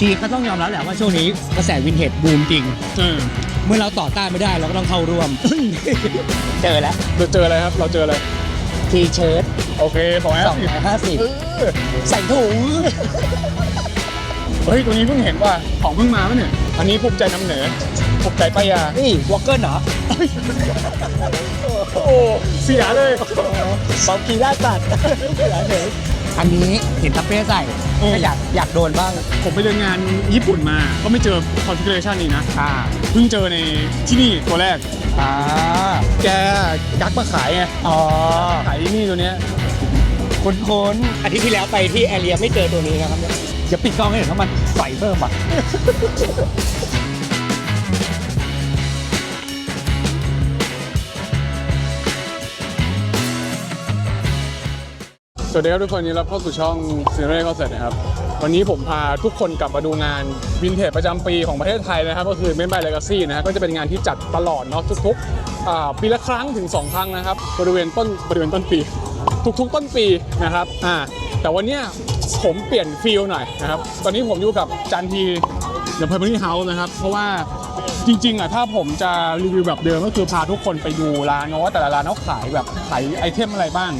ทีก็ต้องยอมรับแหละว่าช่วงนี้กระแสวินเทจบูมจริงเออเมื่อเราต่อต้านไม่ได้เราก็ต้องเข้าร่วม เจอแล้วเราเจออะไรครับ เราเจออะไร ทีเชิ้ตโอเคสองแอสองร้อยห้าสิบเออใส่ถุง เฮ้ย ตัวนี้เพิ่งเห็นว่า ของเพิ่งมาปะเนี่ย อันนี้ภูมิใจนำเหนือภูมิใจป้ายยา นี่วอลเกอร์เหรอโอ้ เสียเลยบอลกีล่าสัตว์อั นนี้เห็นทัพเป้ใส่เออก็อยากอยากโดนบ้างผมไปเรียนงานญี่ปุ่นมา ก็ไม่เจอคอนฟิกเรชันนี้นะ อ่าเพิ่งเจอในที่นี่ตัวแรก อ่าแกยักษ์มาขายไง อ๋อขายที่นี่ตัวเนี้ย คุ้นคุ้นๆอาทิตย์ที่แล้วไปที่แอเรียไม่เจอตัวนี้นะครับจะปิดกล้องให้เห็นว่ามันใส่เพิ่มอะ วัสดีครับทุกคนยินดีรับเข้าสู่ช่องซีรียก็เสร็จนะครับ วันนี้ผมพาทุกคนกลับมาดูงานวินเทจประจำปีของประเทศไทยนะครับ ก็คือเมนบายเลกาซี่นะฮะก็จะเป็นงานที่จัดตลอดเนาะทุกๆอ่าปีละครั้งถึง 2 ครั้งนะครับ บริเวณต้นบริเวณต้นปี ทุกๆ ต้นปีนะครับอ่าแต่วันเนี้ยผมเปลี่ยนฟิลหน่อยนะครับ ตอนนี้ผมอยู่กับจันทีเดอะเพอร์มิเฮาส์นะครับ เพราะว่า จริงๆอะถ้าผมจะรีวิวแบบเดิมก็คือพาทุกคนไปดูร้านเนาะว่าแต่ละร้านเขาขายแบบขายไอเทมอะไรบ้าง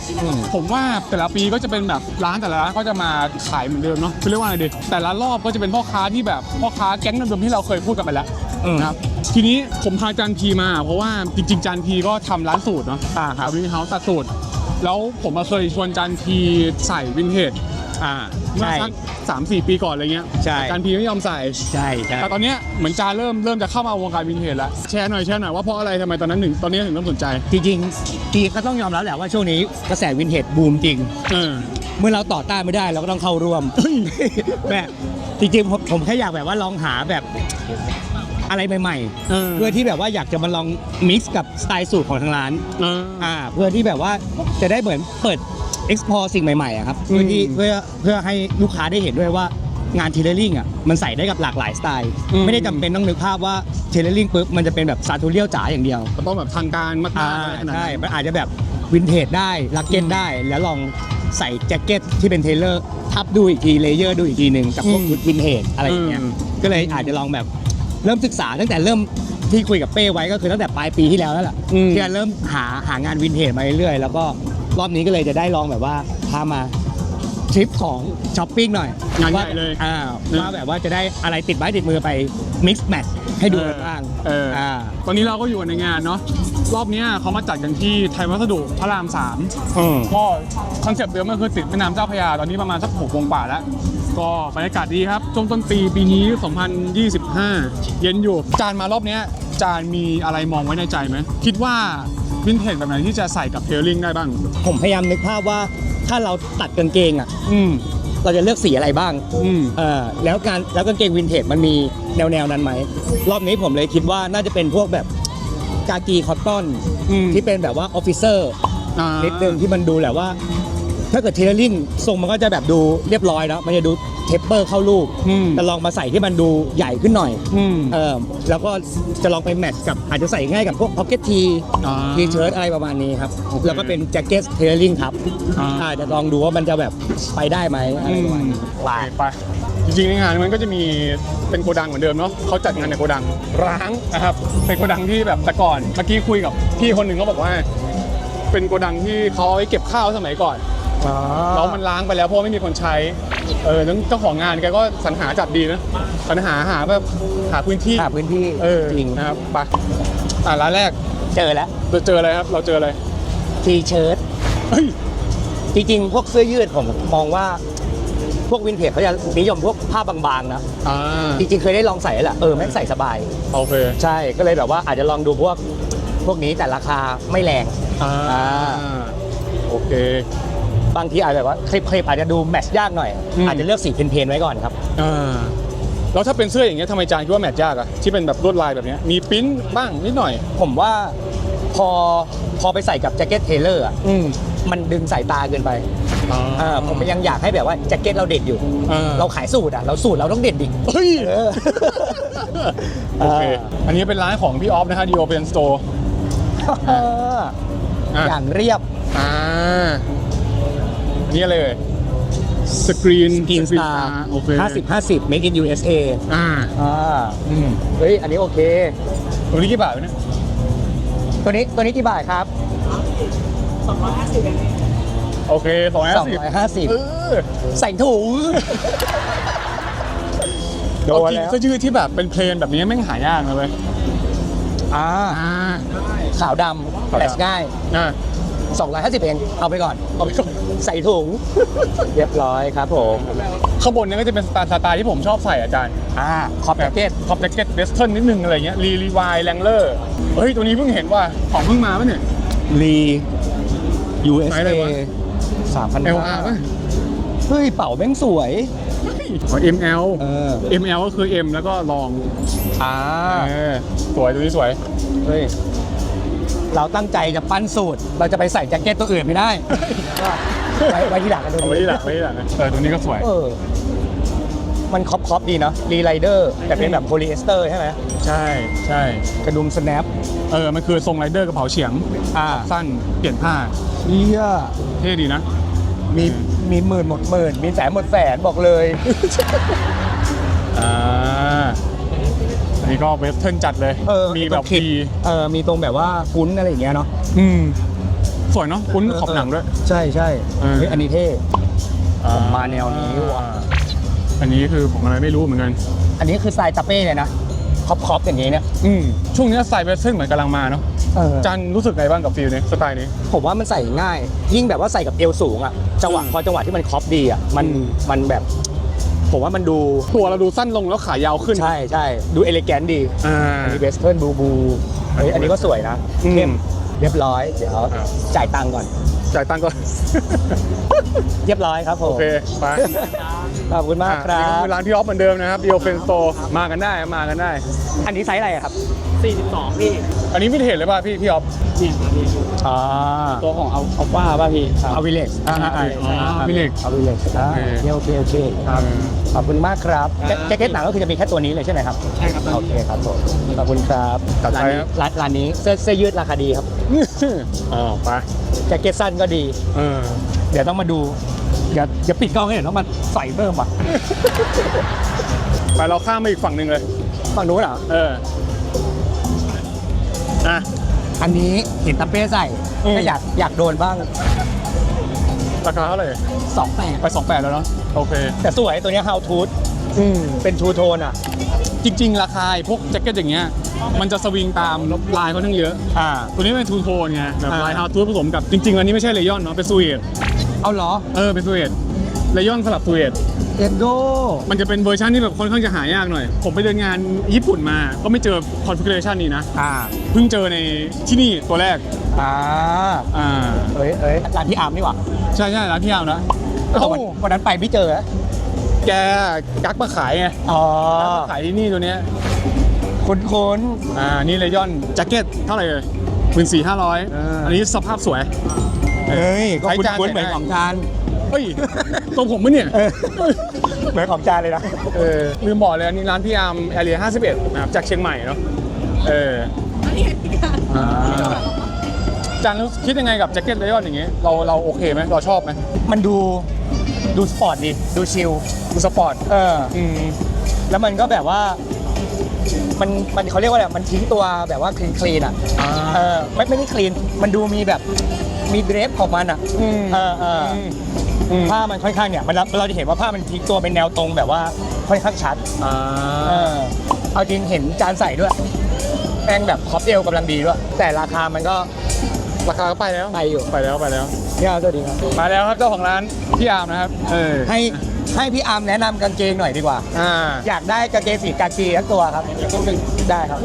ผมว่าแต่ละปีก็จะเป็นแบบร้านแต่ละร้านก็จะมาขายเหมือนเดิมเนาะคือเรียกว่าอะไรดีแต่ละรอบก็จะเป็นพ่อค้าที่แบบพ่อค้าแก๊งเดิมๆที่เราเคยพูดกันไปแล้วอืมนะครับทีนี้ผมพาจานพีมา เพราะว่าจริง ๆจานพีก็ทำร้านสูตรเนาะอ่าครับวินเฮาส์ตัดสูตร แล้วผมมาเคยชวนจานพีใส่วินเทจ อ่าเมื่อใช่ สักสามสี่ปีก่อนอะไรเงี้ยใช่จานพีไม่ยอมใส่ ใช่ใช่ แต่ตอนเนี้ยเหมือนจานเริ่มเริ่มจะเข้ามาวงการวินเทจแล้วแชร์หน่อยแชร์หน่อยว่าเพราะอะไรทำไมตอนนั้นถึงตอนนี้ถึงเริ่มสนใจจริงๆทีก็ต้องยอมรับแหละว่าช่วงนี้กระแสวินเทจบูมจริง เออ เมื่อเราต่อต้านไม่ได้เราก็ต้องเข้าร่วมแม่จริงๆผมผมแค่อยากแบบว่าลองหาแบบ อะไรใหม่เออ ๆ เพื่อที่แบบว่าอยากจะมาลองมิกซ์กับสไตล์สูตรของทางร้าน เออ อ่าเพื่อที่แบบว่าจะได้เหมือนเปิด explore สิ่งใหม่ๆอะครับเพื่อที่อืมเพื่อเพื่อให้ลูกค้าได้เห็นด้วยว่างานเทเลอริงอะมันใส่ได้กับหลากหลายสไตล์อืม ไม่ได้จำเป็นต้องนึกภาพว่าเทเลอริงปุ๊บมันจะเป็นแบบซาทูเรียลจ๋าอย่างเดียวมันต้องแบบทางการมากๆอ่าอะไรขนาดใช่นั้นมันอาจจะแบบวินเทจได้ลักเก็ตได้ แล้วลองใส่แจ็คเก็ตที่เป็นเทเลอร์ทับดูอีกทีเลเยอร์ดูอีกทีหนึ่งกับพวกอืมชุดวินเทจอะไรอย่างเงี้ยอืมก็เลยอาจจะลองแบบ เริ่มศึกษาตั้งแต่เริ่มที่คุยกับเป้ไว้ก็คือตั้งแต่ปลายปีที่แล้วแล้วแหละอืม ที่จะเริ่มหาหางานวินเทจมาเรื่อยๆแล้วก็รอบนี้ก็เลยจะได้ลองแบบว่าพามาทริปของช้อปปิ้งหน่อยงานใหญ่ว่าเลยอ่าอืม ว่าแบบว่าจะได้อะไรติดไม้ติดมือไป mix match ให้ดูกันบ้างเอออ่า ตอนนี้เราก็อยู่ในงานเนาะ รอบเนี้ยเขามาจัดกันที่ไทยวัสดุพระรามสามอืมก็คอนเซปต์เดิมก็คือติดแม่น้ำเจ้าพระยาตอนนี้ประมาณสักหกวงป่าแล้ว ก็บรรยากาศดีครับช่วงต้นปีปีนี้ 2025 เย็นอยู่ จานมารอบเนี้ยจานมีอะไรมองไว้ในใจไหม คิดว่าวินเทจแบบไหนที่จะใส่กับเทลลิงได้บ้าง ผมพยายามนึกภาพว่าถ้าเราตัดกางเกงอะ อืม เราจะเลือกสีอะไรบ้าง อืม เออแล้วการแล้วกางเกงวินเทจมันมีแนวแนวๆนั้นไหม รอบนี้ผมเลยคิดว่าน่าจะเป็นพวกแบบกากีคอตตอน อืมที่เป็นแบบว่าออฟฟิเซอร์ อ่านิดนึงที่มันดูแหละว่า ถ้าเกิดเทเลอร์ลิงทรงมันก็จะแบบดูเรียบร้อยแล้วมันจะดูเทปเปอร์เข้ารูปอืม แต่ลองมาใส่ที่มันดูใหญ่ขึ้นหน่อยอืม เออแล้วก็จะลองไปแมทช์กับอาจจะใส่ง่ายกับพวกพ็อกเก็ตทีอ่าทีเชิ้ตอะไรประมาณนี้ครับ โอเคแล้วก็เป็นแจ็คเก็ตเทเลอร์ลิงทับอ่า อาจจะลองดูว่ามันจะแบบไปได้ไหมอะไรประมาณนี้ไปไปจริงๆในงานมันก็จะมีเป็นโกดังเหมือนเดิมเนาะเขาจัดงานในโกดังร้างนะครับเป็นโกดังที่แบบแต่ก่อนเมื่อกี้คุยกับพี่คนหนึ่งเขาบอกว่า เป็นโกดังที่เขาเอาไว้เก็บข้าวสมัยก่อน แล้วมันล้างไปแล้วเพราะว่าไม่มีคนใช้ เออนั้นเจ้าของงานแกก็สรรหาจัดดีนะสรรหาหาแบบหาพื้นที่หาพื้นที่เออจริงนะครับไปอ่าร้านแรกเจอแล้วเราเจออะไรครับ เราเจออะไรทีเชิ้ตเฮ้ยจริงๆ พวกเสื้อยืดผมมองว่า พวกวินเทจเขาจะนิยมพวกผ้าบางๆนะอ่าจริงๆเคยได้ลองใส่แล้วแหละเออแม่งใส่สบาย โอเคใช่ก็เลยแบบว่าอาจจะลองดูพวกพวกนี้แต่ราคาไม่แรงอ่าอ่าโอเค บางทีอาจจะแบบว่าคลิปๆอาจจะดูแมทช์ยากหน่อย อืม อาจจะเลือกสีเพนๆไว้ก่อนครับ อ่าแล้วถ้าเป็นเสื้ออย่างเงี้ยทำไมจานคิดว่าแมทยากอะที่เป็นแบบลวดลายแบบเนี้ยมีปริ้นบ้างนิดหน่อย ผมว่าพอพอไปใส่กับแจ็คเก็ตเทเลอร์อะอืมมันดึงสายตาเกินไปอ่าเออผมยังอยากให้แบบว่าแจ็คเก็ตเราเด็ดอยู่ อ่าเราขายสูตรอะเราสูตรเราต้องเด็ดดิ เฮ้ยเออ โอเคอันนี้เป็นร้านของพี่ออฟนะฮะดีโอเป็นสโตร์อย่างเรียบ อ่า นี่อะไรเลยสกรีนกินสตาร์โอเคห้าสิบห้าสิบ make in USA อ่าอ่าอืมเฮ้ย อันนี้โอเค ตัวนี้กี่บาทวะเนี่ยตัวนี้ตัวนี้กี่บาทครับโอเคสองร้อยสองร้อยห้าสิบเออใส่ถุงโดเอานจริงแล้วเสื้อยืดที่แบบเป็นเพลนแบบนี้แม่งหายากนะเลยอ่าอ่าขาวดขาวำดำแมทชง่ายอ่า 250เองเอาไปก่อนเอาไปก่อนใส่ถุง เรียบร้อยครับผมข้างบนเนี่ยก็จะเป็นสไตล์สไตล์ที่ผมชอบใส่อาจารย์อ่าคอปแพ็กเกจคอปแจ็คเก็ตเวสเทิร์นนิดนึงอะไรเงี้ยรีรีวายแรงเลอร์เฮ้ย ตัวนี้เพิ่งเห็นว่าของเพิ่งมาปะเนี่ยลีไซส์ USA อะไรวะ สามพัน LR ป่ะเฮ้ย เป่าแม่งสวยอ๋อ ML เออ ML ก็คือ M แล้วก็ลองอ่าเออสวยตัวนี้สวย เฮ้ย เราตั้งใจจะปั้นสูตร เราจะไปใส่แจ็คเก็ตตัวอื่นไม่ได้ ไว้ไว้ที่หลังกันดูเอาไว้ที่หลังไว้ที่หลังนะเออตัวนี้ก็สวย เออ มันครอบครอบดีเนาะรีไลเดอร์แต่เป็นแบบโพลีเอสเตอร์ใช่ไหมใช่ใช่กระดุมสแนปเออมันคือทรงไรเดอร์กระเป๋าเฉียงอ่าสั้นเปลี่ยนผ้าเฮียเท่ดีนะ มีมีหมื่นหมดหมื่นมีแสนหมดแสนบอกเลย อ่าอั นนี้ก็เวสเทิร์นจัดเลย เออมีแบบตรงคิดดีเออมีตรงแบบว่าคุ้นอะไรอย่างเงี้ยเนาะอืมสวยเนาะคุ้นขอบหนังด้วย ใช่ใช่เออเฮ้ยอันนี้เท่ผมมาแนวนี้ว่ะอันนี้คือผมอะไรไม่รู้เหมือนกัน อันนี้คือสไตล์ตาเป้เลยนะครอบครอบอย่างนี้เนี่ยอืมช่วงนี้สไตล์เวสเทิร์นเหมือนกำลังมาเนาะเออจันรู้สึกไงบ้างกับฟิลนี้สไตล์นี้ ผมว่ามันใส่ง่าย ยิ่งแบบว่าใส่กับเอวสูงอะจังหวะอืมพอจังหวะที่มันครอปดีอะมันอืมมันแบบ ผมว่ามันดูตัวเราดูสั้นลงแล้วขายาวขึ้น ใช่ใช่ดูเอเลแกนดีอ่า อันนี้เวสเทิร์นบูบูเฮ้ยอันนี้ก็สวยนะอืม เข้มเรียบร้อย เดี๋ยวครับจ่ายตังค์ก่อนจ่ายตังค์ก่อน เรียบร้อยครับผม โอเค ไปขอบคุณมากครัอะนี่ก็บคือร้านพี่ออฟเหมือนเดิมนะครับดีโอเฟนโตมากันได้มากันได้ อันนี้ไซส์อะไรอะครับ 42 พี่อันนี้ไม่เห็นเลยป่ะพี่พี่ออฟเนี่ยครับพี่อ่าตัวของเอาเอาป้าป่ะพี่ครับ เอาวิเลกอ่าอ่าอ๋อ วิเลกเอาวิเลกอ่าโอเค โอเคโอเคครับ ขอบคุณมากครับแจ็คแจ็คเก็ตหนังก็คือจะมีแค่ตัวนี้เลยใช่ไหมครับ ใช่ครับโอเคครับผม ขอบคุณครับจัดร้านไปนี้ครับ ร้านร้านนี้เสื้อเสื้อยืดราคาดีครับอ๋อไป แจ็คเก็ตสั้นก็ดี เออ เดี๋ยวต้องมาดูเดี๋ยวเดี๋ยวปิดกล้องให้เดี๋ยวต้องมาใส่เพิ่มว่ะไปเราข้ามมาอีกฝั่งหนึ่งเลย ฝั่งนู้นเหรอเออ อะ อันนี้เห็นตะเป้ใส่อืม ก็อยากอยากโดนบ้างราคาเท่าไหร่ สองแปดไป28แล้วเนาะ โอเค แต่สวยตัวเนี้ย How to อืมเป็นทูโทนอะ จริง ๆ ราคาไอ้พวกแจ็คเก็ตอย่างเงี้ยมันจะสวิงตามลายค่อนข้างเยอะอ่าตัวนี้เป็นทูโทนไงแบบอ่าลายฮาวทูผสมกับจริงๆอันนี้ไม่ใช่เลยอนเนาะเป็นซูเอตเอาเหรอเออเป็นซูเอตเลยอนสลับซูเอตเอ็นโดมันจะเป็นเวอร์ชันที่แบบค่อนข้างจะหายากหน่อย ผมไปเดินงานญี่ปุ่นมา ก็ไม่เจอคอนฟิกเรชันนี้นะ อ่า เพิ่งเจอในที่นี่ตัวแรก อ่า อ่า เอ้ยเอ้ยร้านพี่อาร์มนี่หว่า ใช่ใช่ร้านพี่ยาวนะแต่วันวันนั้นไปไม่เจออะ แกกักมาขายไงอ๋อกักมาขายที่นี่ตัวเนี้ยคุ้นคุ้นอ่านี่เลยอนแจ็คเก็ตเท่าไหร่เลยหมื่นสี่ห้าร้อยเอออัอันนี้สภาพสวยๆเอ้ยก็ใช้คุ้นจานคุ้นใส่เหมือนได้ของจานเฮ้ยตัวผมปะเนี่ยเออเหมือนของจานเลยนะเออลืมบอกเลยอันนี้ร้านพี่อาร์มแอเรีย51นะครับจากเชียงใหม่เนาะเอออ่าจันรู้คิดยังไงกับแจ็คเก็ตเลออนอย่างเงี้ยเราเราโอเคไหมเราชอบไหมมันดู ดูสปอร์ตดีดูชิลดูสปอร์ตเอออืมแล้วมันก็แบบว่า มันมันเขาเรียกว่าอะไรมันทิ้งตัวแบบว่าคลีนคลีนอะอ่าเออไม่ไม่ได้คลีนมันดูมีแบบมีเดรฟของมันอะอืมเออเอออืมผ้ามันค่อนข้างเนี่ยมันเราเราจะเห็นว่าผ้ามันทิ้งตัวเป็นแนวตรงแบบว่าค่อนข้างชัดอ่าเออเอาจริงเห็นจานใส่ด้วยแป้งแบบคอปเอลกำลังดีด้วยแต่ราคามันก็ ราคาก็ไปแล้ว ไปอยู่ไปแล้วไปแล้วเนี่ยสวัสดีครับ มาแล้วครับเจ้าของร้านพี่อาร์มนะครับ เออให้ให้พี่อาร์มแนะนำกางเกงหน่อยดีกว่า อ่า อยากได้กางเกงสีกากีทั้งตัวครับได้ครับ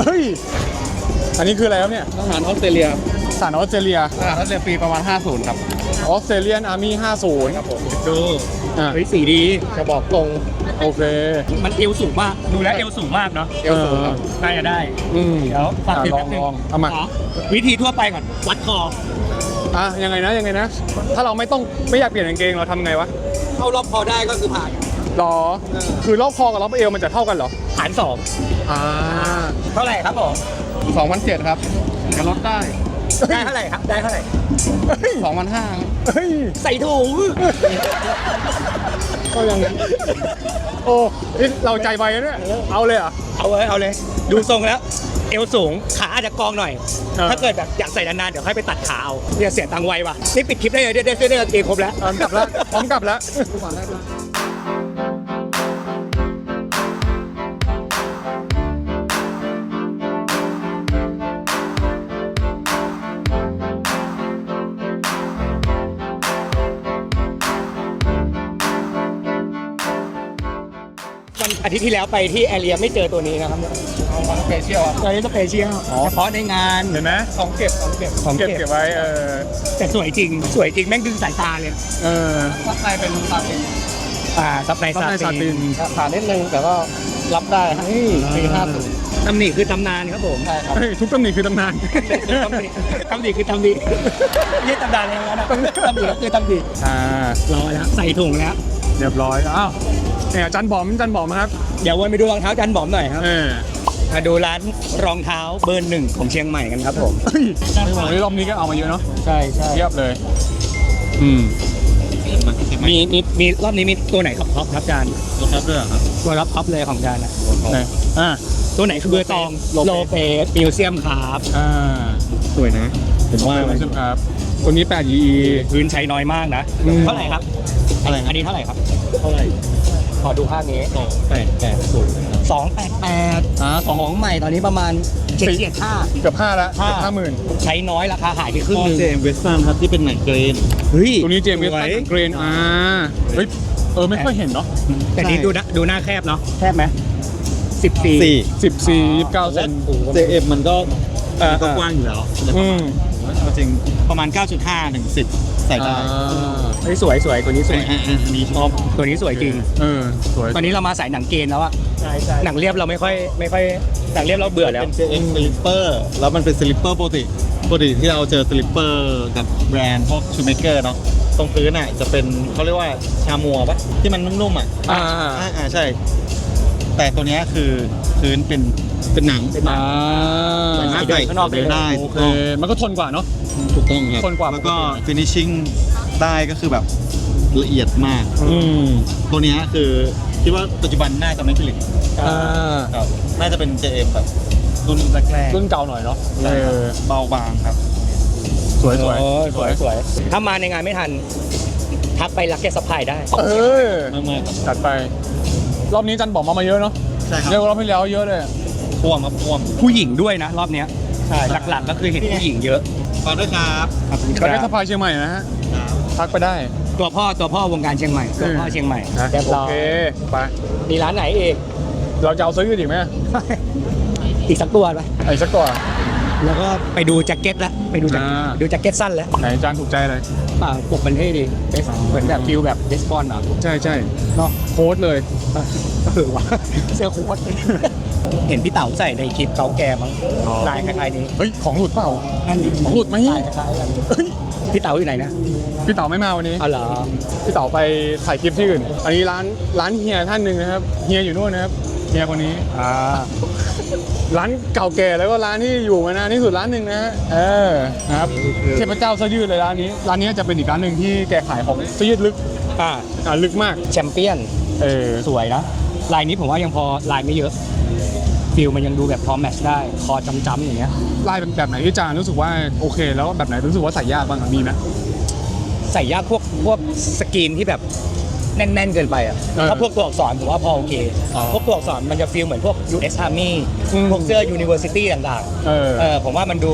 เฮ้ย อันนี้คืออะไรครับเนี่ยทหารออสเตรเลียสารออสเตรเลียทหารออสเตรเลียปีประมาณ 50 ครับ ออสเตรเลียนอาร์มี่50 ครับผม ดู อ่าเฮ้ยสีดีจะบอกตรง โอเค มันเอวสูงมาก ดูแล้วเอวสูงมากเนาะเอวสูงครับน่าจะได้ อืม เดี๋ยวฝากอะติดลองแป๊บนึลองเอามา ขวิธีทั่วไปก่อน วัดคอ อะยังไงนะยังไงนะ ถ้าเราไม่ต้องไม่อยากเปลี่ยนกางเกงเราทำไงวะเข้ารอบคอได้ก็คือผ่าน หรอคือรอบคอกับรอบเอวมันจะเท่ากันเหรอผ่านสองอ่าเท่าไหร่ครับผม2007ครับจะลดได้ ได้เท่าไหร่ครับ ได้เท่าไหร่2,500 เฮ้ยใส่ถุงก็ยัง โอ้นี่เราใจไวนะเนี่ย เอาเลยเหรอะ เอาเลยเอาเลย ดูทรงแล้ว เอวสูงขาอาจจะกองหน่อย เออ ถ้าเกิดแบบอยากใส่นานๆ เดี๋ยวค่อยไปตัดขาเอาเนี่ยเสียตังค์ไวว่ะนี่ปิดคลิปได้เลยได้ได้ได้ได้เองครบแล้วพร้อมกลับแล้วพร้อมกลับแล้ว อาทิตย์ที่แล้วไปที่แอเรียไม่เจอตัวนี้นะครับสเปเชียลตัวนี้สเปเชียลเฉพาะในงานเห็นไหมของเก็บของเก็บของเก็บเก็บไว้เออแต่สวยจริง สวยจริงแม่งดึงสายตาเลยเออข้างในเป็นซาตินอ่าซับในซับในซาตินขานิดนึงแต่ก็รับได้ครับปีห้าศูนย์ตำหนิคือตำนานครับผมใช่ครับเฮ้ยทุกตำหนิคือตำนานตำหนิตำหนิคือตำหนิไม่ใช่ตำนานอะไรนะตำหนิก็คือตำหนิอ่ารอแล้วใส่ถุงแล้ว เรียบร้อยอ้าวเนี่ยอาจันบอมอาจันบอมครับเดี๋ยววนไปดูรองเท้าจันบอมหน่อยครับ เออมาดูร้านรองเท้าเบอร์หนึ่งของเชียงใหม่กันครับผม เฮ้ยไม่บอกเลยรอบนี้ก็เอามาเยอะเนาะใช่ใช่เทียบเลย อืมมีมีมีรอบนี้มีตัวไหนครับท็อปครับจานรถครับด้วยครับตัวรับท็อปเลยของจานอะไหนอ่าตัวไหนคือเบอร์ตองโลโลเปเปสมิวเซียมครับอ่าสวยนะผมว่าใช่ครับ ตัวนี้ 8 EE พื้นใช้น้อยมากนะ อืม เท่าไหร่ครับ อะไรอันนี้เท่าไหร่ครับเท่าไหร่ขอดูภาพนี้สองแปดแปดศูนย์สองแปดแปดอ่าสองของใหม่ตอนนี้ประมาณเจ็ดสี่เจ็ดห้า เกือบห้าละเกือบห้าหมื่นใช้น้อยราคาหายไปครึ่งหนึงเจมเวสตันครับที่เป็นหนังเกรน เฮ้ยตัวนี้เจมส์เวสตันเกรนอ่าเฮ้ยเออไม่ค่อยเห็นเนาะแต่นี้ใช่ดูนะดูหน้าแคบเนาะแคบไหมสิบสี่ สี่สิบสี่ยี่สิบเก้าเซน เจเอ็มมันก็เออ มันก็กว้างอยู่แล้ว อืม เอาจริงประมาณ 9.5 ถึง 10 ใส่ได้อ่าเฮ้ยสวยสวยตัวนี้สวยอ่าอ่าอันนี้ชอบตัวนี้สวยจริง เออสวยตอนนี้เรามาสายหนังเกณฑ์แล้วอะใช่ใช่หนังเรียบเราไม่ค่อยไม่ค่อยหนังเรียบเราเบื่อแล้วเป็น JX Slipper แล้วมันเป็นสลิปเปอร์ปกติปกติที่เราเจอสลิปเปอร์กับแบรนด์พวกชูเมเกอร์เนาะตรงพื้นอะจะเป็นเขาเรียกว่าชามัวปะที่มันนุ่มๆอะอ่าอ่าอ่าใช่ แต่ตัวเนี้ยคือพื้นเป็นเป็นหนังเป็นหนังอ่าสามารถใส่ข้างนอกได้เลยได้โอถูกเคต้องมันก็ทนกว่าเนาะ ถูกต้องครับคนกว่าแล้วก็ ปกติ finishing ได้ก็คือแบบละเอียดมาก อืมตัวเนี้ยคือคิดว่าปัจจุบันน่าจะไม่ผลิตอ่าครับน่าจะเป็น JM แบบรุ่นแรกรุ่นเก่าหน่อยเนาะๆใช่ครับเออเบาบางครับ สวยสวยโอ้สวยสวยถ้ามาในงานไม่ทัน ทักไปรักแกสปายได้ เออมากมากๆครับ จัดไป รอบนี้จันบอกมามาเยอะเนาะใช่ครัเยอะกว่ารอบที่แล้วเยอะเลยพ่วงครับพ่วงผู้หญิงด้วยนะ รอบเนี้ยใช่หลักๆก็คือเห็นผู้หญิงเยอะฝากด้วยครับประเทศสภาเชียงใหม่นะฮะทักไปได้ ตัวพ่อตัวพ่อวงการเชียงใหม่ตัวพ่อเชียงใหม่นะเรียบโอร้อยเคไปมีร้านไหนอีกเราจะเอาซื้ออีกไหมอีกสักตัวไปไอ้สักก่อน แล้วก็ไปดูแจ็คเก็ตแล้วไปดูแจ็คอ่า ดูแจ็คเก็ตสั้นแล้วไหนจานถูกใจเลย ป่าปกมันเท่ดีเหมือนแบบฟิลแบบเดสปอนอะใช่ใช่เนาะโค้ดเลย เออว่ะเสื้อโค้ทเห็นพี่เต๋าใส่ในคลิปเขาแกมั้งอ๋อ ลายคล้ายๆนี้เฮ้ย ของหลุดเปล่า อันนี้ของหลุดไหม ลายคล้ายๆกันพี่เต๋าอยู่ไหนนะพี่เต๋าไม่มาวันนี้ อ๋อเหรอพี่เต๋าไปถ่ายคลิปที่อื่น อันนี้ร้านร้านเฮียท่านหนึ่งนะครับ เฮียอยู่นู่นนะครับ เฮียคนนี้ อ่า ร้านเก่าแก่แล้วก็ร้านที่อยู่มานานที่สุดร้านหนึ่งนะฮะเออนะครับเทพเจ้าเสื้อยืดเลยร้านนี้ร้านนี้จะเป็นอีกร้านหนึ่งที่แกขายของเสื้อยืดลึกอ่าอ่าลึกมากแชมเปี้ยนเออสวยนะลายนี้ผมว่ายังพอลายไม่เยอะฟิลมันยังดูแบบพอแมทช์ได้คอจำๆอย่างเงี้ยลายเป็นแบบไหนที่จานรู้สึกว่าโอเค แล้วแบบไหนรู้สึกว่าใส่ยากบ้างอะมีไหมใส่ยากพวกพวกสกรีนที่แบบ แน่น ๆ เกินไปอะเออถ้าพวกตัวอักษรผมว่าพอโอเค อ๋อพวกตัวอักษรมันจะฟีลเหมือนพวก US Army อืมพวกเสื้อ University ต่างเออๆเออผมว่ามันดู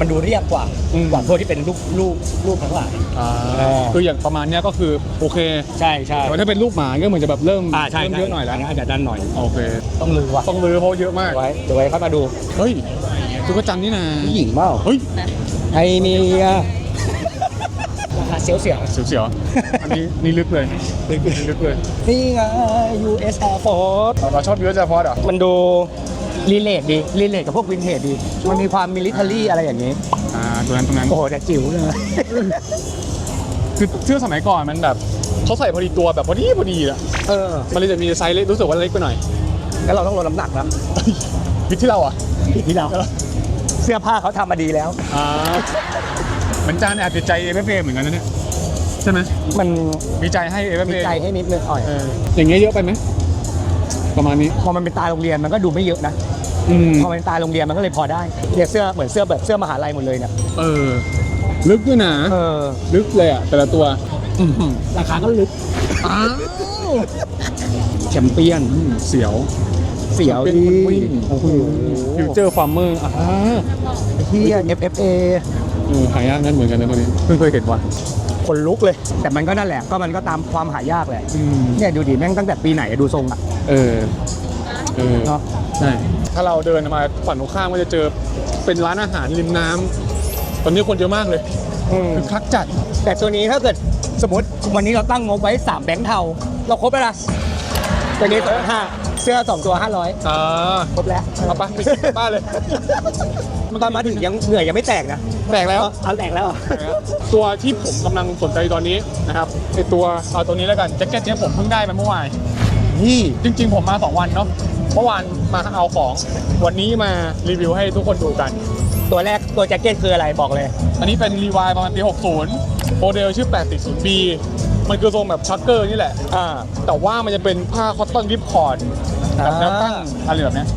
มันดูเรียบกว่าอืม กว่าพวกที่เป็นรูปรูปรูปทั้งหลาย อ่าเออ คืออย่างประมาณเนี้ยก็คือโอเคใช่ใช่แต่ว่าถ้าเป็นรูปหมาก็เหมือนจะแบบเริ่มอ่าใช่เริ่มเยอะหน่อยแล้วนอาจจะด้านหน่อย โอเค ต้องลือว่ะต้องรื้อเพราะเยอะมาก ไว้เดี๋ยวไว้เข้ามาดูเฮ้ยตุ๊กจันนี่นะผู้หญิงเปล่าเฮ้ยไอเมีย ราคาเสียวเสียวเสียวๆ อันนี้นี่ลึกเลยลึกลึกเลยๆนี่ไง US Air Force เราชอบยูเอสพอร์ตเหรอมันดูรีเลทดีรีเลทกับพวกวินเทจดี มันมีความมิลิเทอรี่อะไรอย่างนี้ อ่าตัวนั้นตรงนั้น โอ้โหแต่จิ๋วเลย คือเสื้อสมัยก่อนมันแบบเขาใส่พอดีตัวแบบพอดีพอดีอะเออ มันเลยจะมีไซส์เล็กรู้สึกว่าเล็กไปหน่อยงั้นเราต้องลดน้ำหนักแล้วผิดที่เราอะผิดที่เรา เสื้อผ้าเขาทำมาดีแล้ว อ่า มือนจานแอบติดใจเอฟเอเหมือนกันนะเนี่ยใช่ไหมมันมีใจให้เอฟมีเอใจให้นิดนึงอ่อยเอออย่างเงี้ยเยอะไปไหมประมาณนี้พอมันเป็นตาโรงเรียนมันก็ดูไม่เยอะนะอืมพอเป็นตาโรงเรียนมันก็เลยพอได้เนี่ยเสื้อเหมือนเสื้อแบบเสื้อมหาลัยหมดเลยเนี่ยเออ ลึกด้วยนะเออลึกเลยอะแต่ละตัวราคาก็ลึกอ้าวแชมเปี้ยนอืมเสียว เสียวเป็นดีคนวิ่ง โอ้โหฟิวเจอร์ฟาร์มเมอร์อ่าเฮีย FFA เออหายากนั่นเหมือนกันนะตัวนี้เพิ่งเคยเห็นว่ะคนลุกเลย แต่มันก็นั่นแหละก็มันก็ตามความหายากแหละอืมเนี่ยดูดิแม่งตั้งแต่ปีไหนอะดูทรงอะเออเออเนาะใช่ถ้าเราเดินมาฝั่งตรงข้ามก็จะเจอเป็นร้านอาหารริมน้ำตอนนี้คนเยอะมากเลยอืม คือคักจัดแต่ตัวนี้ถ้าเกิดสมมติวันนี้เราตั้งงบไว้ 3 แบงค์เทา เราครบแล้วนะ ตัวนี้สองห้าเสื้อ2ตัว500อ่าครบแล้วเอาไปไปกินบ้านเลยตอนมาถึงยังเหนื่อยยังไม่แตกนะแตกแล้วเอาแตกแล้วเหรอตัวที่ผมกำลังสนใจตอนนี้นะครับไอตัวเอาตัวนี้แล้วกันแจ็คเก็ตเนี้ยผมเพิ่งได้มาเมื่อวานนี่จริง ๆ ผมมา 2 วันเนาะเมื่อวานมาเอาของวันนี้มารีวิวให้ทุกคนดูกัน ตัวแรกตัวแจ็คเก็ตคืออะไรบอกเลย อันนี้เป็นรีวายประมาณปี60โมเดลชื่อ 840B มันคือทรงแบบชักเกอร์นี่แหละ อ่า แต่ว่ามันจะเป็นผ้าคอตตอนริบคอร์ดแบบแนวตั้งอ่าอะไรแบบเนี้ย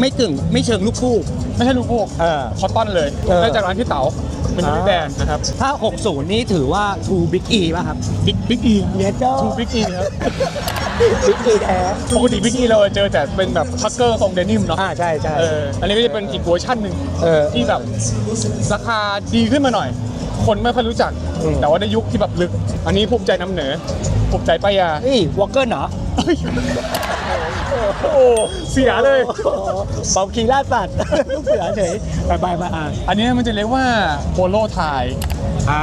ไม่กึ่งไม่เชิงลูกคู่ ไม่ใช่ลูกพวกเออคอตตอนเลยเออ ได้จากร้านพี่เต๋าเป็นอ่าพี่แบรนด์นะครับถ้า 60 นี่ถือว่า True Big E ป่ะครับ บิ๊กบิ๊กอีเยเจ้าทูบิ๊กอีครับ Big E แท้ปกติบิ๊กอีเราเจอแต่เป็นแบบชักเกอร์ทรงเดนิมเนาะอ่าใช่ใช่เอออันนี้ก็จะเป็นอีกเวอร์ชันหนึ่งเออที่แบบราคาดีขึ้นมาหน่อย คนไม่ค่อยรู้จัก อืม แต่ว่าในยุคที่แบบลึก อันนี้ภูมิใจนำเหนือภูมิใจป้ายยานี่วอลเกอร์เหรอโอ้เสียเลยเบาคีล่าสัตว์ลูกเสือเฉยบายบายมาอ่าอันนี้มันจะเรียกว่าโปโลไทยอ่า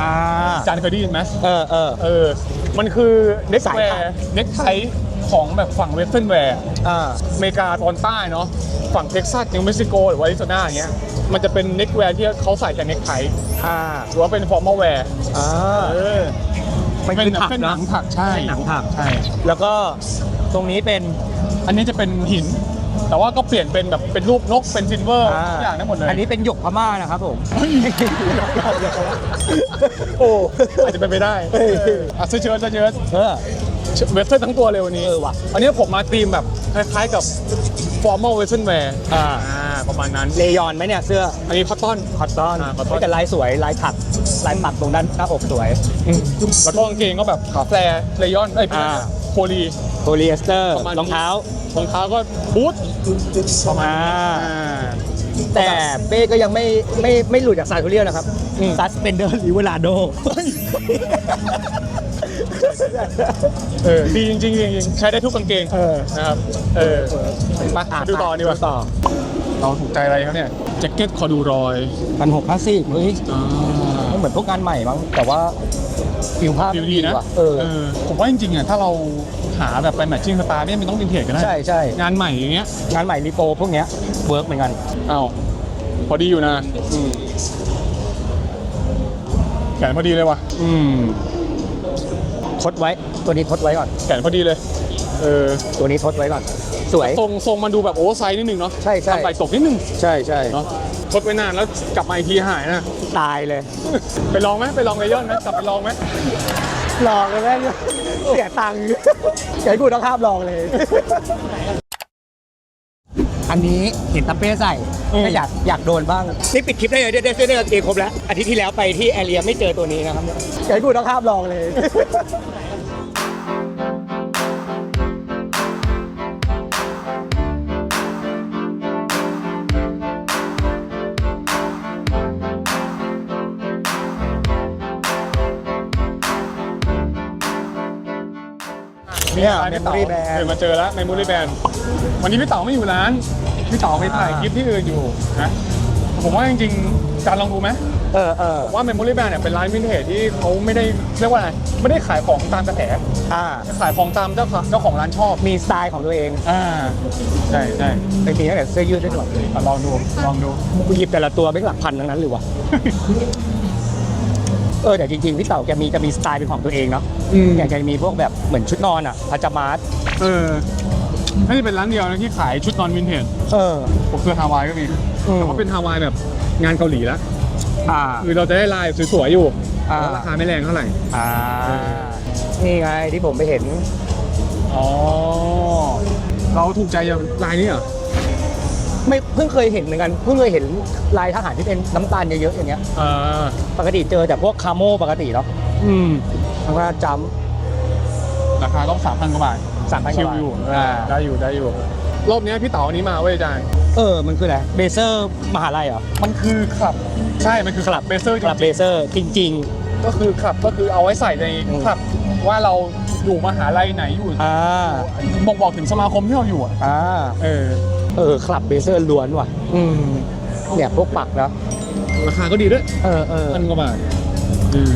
จานเคยได้ยินไหมเออเออ เออ มันคือเน็กสายแวพันธุ์ร์เน็กไท ของแบบฝั่งเวสเทิร์นแวร์อ่า อเมริกาตอนใต้เนาะฝั่งเท็กซัสนิวเม็กซิโกหรือว่าอาริโซนาอย่างเงี้ยมันจะเป็นเน็กแวร์ที่เขาใส่กับเน็กไทอ่า หรือว่าเป็นฟอร์มอลแวร์อ่า เออ มันเป็นคือแบบถักเป็นหนันะงถักใช่ เป็นหนังถัก ใช่ แล้วก็ตรงนี้เป็น อันนี้จะเป็นหิน แต่ว่าก็เปลี่ยนเป็นแบบเป็นรูปนกเป็นซิลเวอร์ทุกอย่างได้หมดเลยอันนี้เป็นหยกพม่านะครับผม โอ้อาจจะเป็นไปได้เฮ้ยเอออะเสื้อเชิ้ตเสื้อเชิ้ตเออ เวสเทิร์นทั้งตัวเลยวันนี้เออว่ะ อันนี้ผมมาธีมแบบคล้ายๆกับ formal western wear อ่า ประมาณนั้น เลยอนไหมเนี่ยเสื้ออันนี้คอตตอน คอตตอนอ่า cotton แต่ลายสวยลายถักลายปักตรงด้านหน้าอกสวย แล้วก็กางเกงก็แบบขาแฟร์เลยอนเอ้ยอ่า โพลี โพลีเอสเตอร์ประมาณนี้รองเท้ารองเท้าก็บูทประมาณอ่าอ่าแต่เป้ก็ยังไม่ไม่ไม่หลุดจากซาทูเรียลนะครับอืม ซัสเปนเดอร์ลิเวลาโด เออดีจริงๆจริงๆใช้ได้ทุกกางเกงเออ นะครับ เออมาดูต่อดีกว่าต่อเราถูกใจอะไรครับเนี่ยแจ็คเก็ตคอดูรอยพันหกคลาสสิกเฮ้ยอ่า มันเหมือนพวกงานใหม่มั้งแต่ว่าฟิลภาพฟิลดีนะว่เออ ผมว่าจริงๆอะถ้าเราหาแบบไปแมทชิ่งสตาร์ไม่จำเป็นต้องวินเทจก็ได้ใช่ใช่งานใหม่อย่างเงี้ยงานใหม่รีโปรพวกเนี้ยเวิร์กเหมือนกันอ้าวพอดีอยู่นะแขนพอดีเลยว่ะอืม ทดไว้ตัวนี้ทดไว้ก่อน แขนพอดีเลย เออตัวนี้ทดไว้ก่อน สวย ทรงทรงมันดูแบบโอเวอร์ไซส์นิดนึงเนาะใช่ใช่ ทำไหล่ตกนิดนึงใช่ใช่เนาะทดไว้นานแล้วกลับมาอีกทีหายนะ ตายเลย ไปลองไหมไปลองเลยย่อนไหมกลับไปลองไหมลองเลยแม่งเสียตังค์เดี๋ยวกูต้องข้ามลองเลย อันนี้เห็นตาเป้ใส่ก็อยากอยากโดนบ้างนี่ปิดคลิปได้เลยได้ได้เสื้อได้กางเกงครบแล้ว อาทิตย์ที่แล้วไปที่แอเรียไม่เจอตัวนี้นะครับเดี๋ยวกูต้องข้ามลองเลย เนี่ยพี่เต๋า Memory Band เออมาเจอแล้วเมมโมรี่แบนวันนี้พี่เต๋าไม่อยู่ร้าน พี่เต๋าไปถ่ายคลิปที่อื่นอยู่นะผมว่าจริงๆการลองดูไหมเออเออว่าเมมโมรี่แบนเนี่ยเป็นร้านวินเทจที่เขาไม่ได้เรียกว่าอะไรไม่ได้ขายของตามกระแสอ่าขายของตามเจ้าของเจ้าของร้านชอบมีสไตล์ของตัวเองอ่าใช่ใช่ไปมีตั้งแต่เสื้อยืดด้วยหนวดอะลองดูลองดูกูหยิบแต่ละตัวเป็นหลักพันทั้งนั้นเลยวะเออแต่จริงๆพี่เต๋าแกมีจะมีสไตล์เป็นของตัวเองเนาะอืมอย่างแกมีพวกแบบเหมือนชุดนอนอะพาจามาสเออ ไม่ได้เป็นร้านเดียวนะที่ขายชุดนอนวินเทจเออ ผมคือฮาวายก็มีอืมแต่ว่าเป็นฮาวายแบบงานเกาหลีแล้วอ่า คือเราจะได้ลายสวยๆอยู่อ่าแล้วราคาไม่แรงเท่าไหร่ อ่า นี่ไงที่ผมไปเห็น อ๋อ เราถูกใจกับลายนี้เหรอ ไม่เพิ่งเคยเห็นเหมือนกันเพิ่งเคยเห็นลายทหารที่เป็นน้ำตาลเยอะๆอย่างเงี้ยอ่าปกติเจอแต่พวกคาโมปกติเนาะอืมแล้วก็จัมราคาต้องสามพันกว่าบาท สามพันกคิวว่าบาทอยู่อ่าได้อยู่ได้อยู่ รอบเนี้ยพี่เต๋าอันนี้มาเว้ยอาจารย์เออ มันคืออะไรเบเซอร์มหาลัยเหรอมันคือคลับ ใช่ มันคือคลับเบเซอร์กลับเบเซอร์จริงก็คือคลับก็คือเอาไว้ใส่ในอืมคลับว่าเราอยู่มหาลัยไหนอยู่ๆอ่าบ่งบอกถึงสมาคมที่เราอยู่อะอ่าเออเออคลับเบเซอร์ล้วนว่ะ อืมเนี่ยพวกปักนะราคาก็ดีด้วยเออเออพันกว่าบาทอืม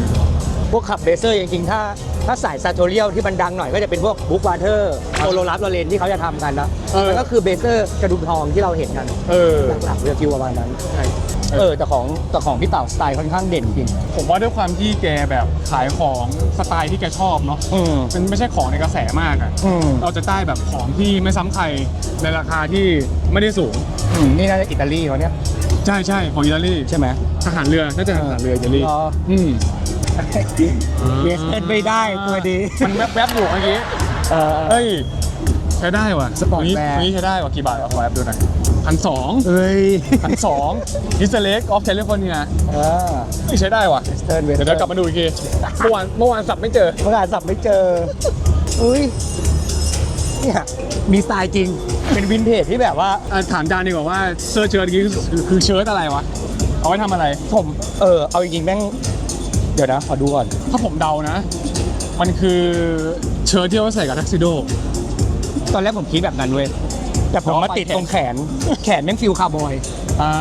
พวกขับเบเซอร์จริงๆ ถ้าถ้าสายซาโทเรียลที่มันดังหน่อยก็จะเป็นพวกบุ๊กวาเทอร์โอโลลัสโรเลนที่เขาจะทำกันนะเออ มันก็คือเบเซอร์กระดุมทองที่เราเห็นกันเออ หลักๆเรือฟิวประมาณนั้นใช่ เออแต่ของแต่ของพี่เต่าสไตล์ค่อนข้างเด่นจริงผมว่าด้วยความที่แกแบบขายของสไตล์ที่แกชอบเนาะอืมเป็นไม่ใช่ของในกระแสมากอะอืมเราจะได้แบบของที่ไม่ซ้ำใครในราคาที่ไม่ได้สูง อืมนี่น่าจะอิตาลีเขาเนี่ยใช่ใช่ของอิตาลีใช่ไหมทหารเรือน่าจะทหารเรืออิตาลี อ๋อ อืม เยสเนไม่ได้ตัวดีมันแวบๆอยู่เมื่อกี้เออเอ้ย ใช้ได้ว่ะสปอร์ตนี้แวร์ นี้ใช้ได้ว่ะกี่บาทอะขอแอปดูหน่อยพันสองเอ้ยพันสองดิสเล็กออฟแคลิฟอร์เนียเออใช้ได้ว่ะสเติร์นเวสเดี๋ยวเดี๋ยวกลับมาดูอีกทีเมื่อวานเมื่อวานสับไม่เจอเมื่ออ่านสับไม่เจออุ้ยเนี่ยมีสไตล์จริง เป็นวินเทจที่แบบว่า อะถามจานดีกว่าว่าเสื้อเชิ้ตนี้คือคือเชิ้ตอะไรวะ เอาไว้ทำอะไร ผมเออเอาจริงๆแม่ง เดี๋ยวนะ ขอดูก่อน ถ้าผมเดานะ มันคือเชิ้ตที่เอาไว้ใส่กับทักซิโด ตอนแรกผมคิดแบบนั้นเว้ยแต่ผมมาติดตรงแขน แขนแม่งฟิลคาร์บอย อ่า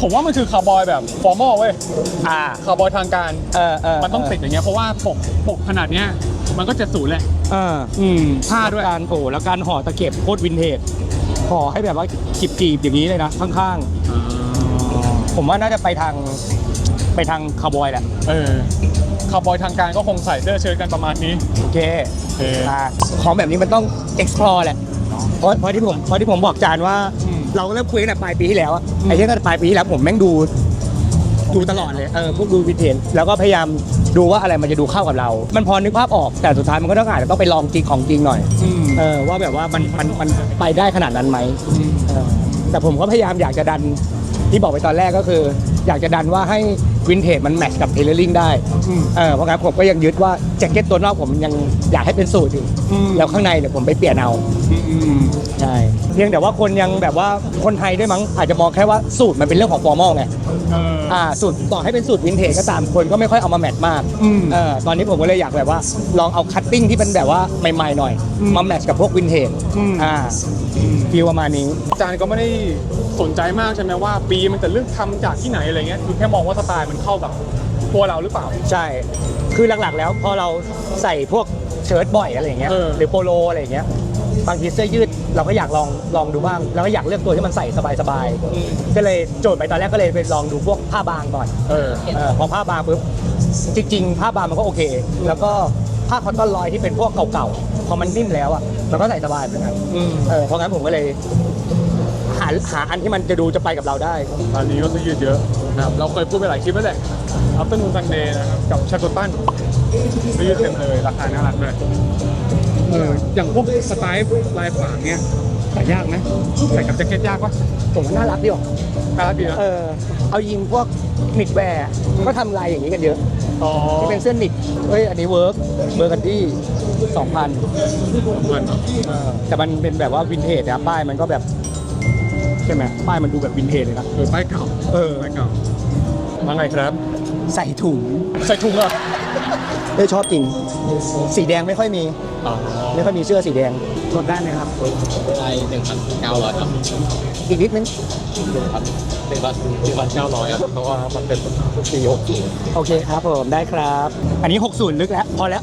ผมว่ามันคือคาร์บอยแบบฟอร์มอลเว้ย อ่า คาร์บอยทางการ เออเออมันต้องติดอย่างเงี้ย เพราะว่าปกปกขนาดเนี้ย มันก็จะสูงแหละ เออ อืมผ้าด้วยการโอ้แล้วการห่อตะเก็บโคตรวินเทจ ห่อให้แบบว่าจีบจีบๆอย่างนี้เลยนะข้างๆผมว่าน่าจะไปทาง ไปทางคาร์บอยแหละ เออคาร์บอยทางการก็คงใส่เสื้อเชิ้ตกันประมาณนี้โอเคโอเคอ่าของแบบนี้มันต้อง explore แหละเพราะเพราะที่ผมเพราะที่ผมบอกจานว่า อืม เราก็เริ่มคุยตั้งแต่ปลายปีที่แล้วอะอืมไอ้ที่ตั้งแต่ปลายปีที่แล้วผมแม่งดู ดูตลอดเลยเออพวกดูวินเทจแล้วก็พยายามดูว่าอะไรมันจะดูเข้ากับเรา มันพอนึกภาพออกแต่สุดท้ายมันก็ต้องอาจจะต้องไปลองจริงของจริงหน่อยอืมเออว่าแบบว่ามันมันมันไปได้ขนาดนั้นไหมอืมเออแต่ผมก็พยายามอยากจะดันที่บอกไปตอนแรกก็คือ อยากจะดันว่าให้วินเทจมันแมทช์กับเทเลอร์ลิงได้อืมเออเพราะงั้นผมก็ยังยึดว่าแจ็คเก็ตตัวนอกผมยังอยากให้เป็นสูตรอยู่อืมแล้วข้างในเนี่ยผมไปเปลี่ยนเอาอืมอืมใช่เพียงแต่ว่าคนยังแบบว่าคนไทยด้วยมั้งอาจจะมองแค่ว่าสูตรมันเป็นเรื่องของฟอร์มอลไงเอออ่าสูตรต่อให้เป็นสูตรวินเทจก็ตามคนก็ไม่ค่อยเอามาแมทช์มากอืมเออตอนนี้ผมก็เลยอยากแบบว่า ลองเอาคัตติ้งที่เป็นแบบว่าใหม่ๆหน่อย อืมมาแมทช์กับพวกวินเทจอืม อ่าฟีลประมาณนี้ อาจารย์ก็ไม่ได้สนใจมากใช่ไหมว่าปีมันจะเลือกทำจากที่ไหนอะไรเงี้ยคือแค่มองว่าสไตล์มันเข้ากับตัวเราหรือเปล่า ใช่ คือหลักๆ แล้วพอเราใส่พวกเชิ้ตบ่อยอะไรอย่างเงี้ย เออ หรือโปโลอะไรอย่างเงี้ย บางทีเสื้อยืดเราก็อยากลองลองดูบ้างแล้วก็อยากเลือกตัวที่มันใส่สบายๆก็เลยโจทย์ไปตอนแรกก็เลยไปลองดูพวกผ้าบางก่อนเออเออพอผ้าบางปุ๊บจริง ๆ ผ้าบางมันก็โอเค แล้วก็ผ้าคอตตอนลอยที่เป็นพวกเก่าๆพอมันนิ่มแล้วอะมันก็ใส่สบายเหมือนกันอืมเออเพราะงั้นผมก็เลยหาหาอันที่มันจะดูจะไปกับเราได้ ตอนนี้ก็ซื้อยืดเยอะนะครับเราเคยพูดไปหลายคลิปแล้วแหละอัปเตอร์นูนซันเดย์นะครับกับชาโกตันซื้อยืดเต็มเลยราคาน่ารักด้วยเอออย่างพวกสไตล์ลายขวางเนี่ยใส่ยากไหมใส่กับแจ็คเก็ตยากปะผมว่าน่ารักดีออกน่ารักดีนะเออเอายิงพวกนิดแวร์ก็ทำลายอย่างนี้กันเยอะอ๋อที่เป็นเสื้อนิดเฮ้ยอันนี้เวิร์กเบอร์กันดี้สองพันเงินแต่มันเป็นแบบว่าวินเทจนะป้ายมันก็แบบ ใช่ไหมป้ายมันดูแบบวินเทจเลยนะเออป้ายเก่าเออป้ายเก่าว่าไงครับ ใส่ถุง ใส่ถุงเหรอ ได้ชอบจริง สีแดงไม่ค่อยมี อ๋อไม่ค่อยมีเสื้อสีแดงลดได้ไหมครับได้หนึ่งพันเก้าร้อยครับอีกนิดนึงหนึ่งพันหนึ่งพันหนึ่งพันเก้าร้อยครับเพราะว่ามันเป็นปีหกศูนย์โอเคครับผมได้ครับ อันนี้ 60 ลึกแล้ว พอแล้ว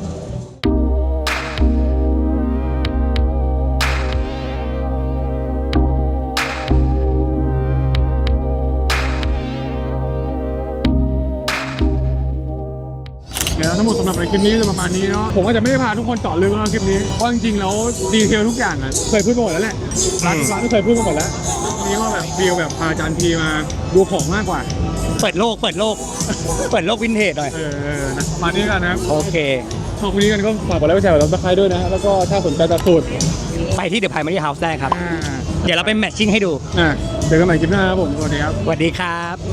คลิปนี้จะประมาณนี้เนาะผมก็จะไม่ได้พาทุกคนเจาะลึกนะคลิปนี้เพราะจริงๆแล้วดีเทลทุกอย่างอะเคยพูดมาหมดแล้วแหละร้านร้านก็เคยพูดมาหมดแล้วนี่ก็แบบฟีลแบบพาอาจารย์พีมาดูของมากกว่า เปิดโลก เปิดโลก เปิดโลกวินเทจหน่อย เออเออนะมานี่กันนะครับโอเคชอบวันนี้กันก็ฝากกดไลค์กดแชร์กดซับสไครต์ด้วยนะฮะแล้วก็ถ้าสนใจจะสูตรไปที่เดอะไพรมารีเฮาส์ได้ครับ อ่าเดี๋ยวเราไปแมทชิ่งให้ดูอ่าเจอกันใหม่คลิปหน้าครับผมสวัสดีครับ สวัสดีครับ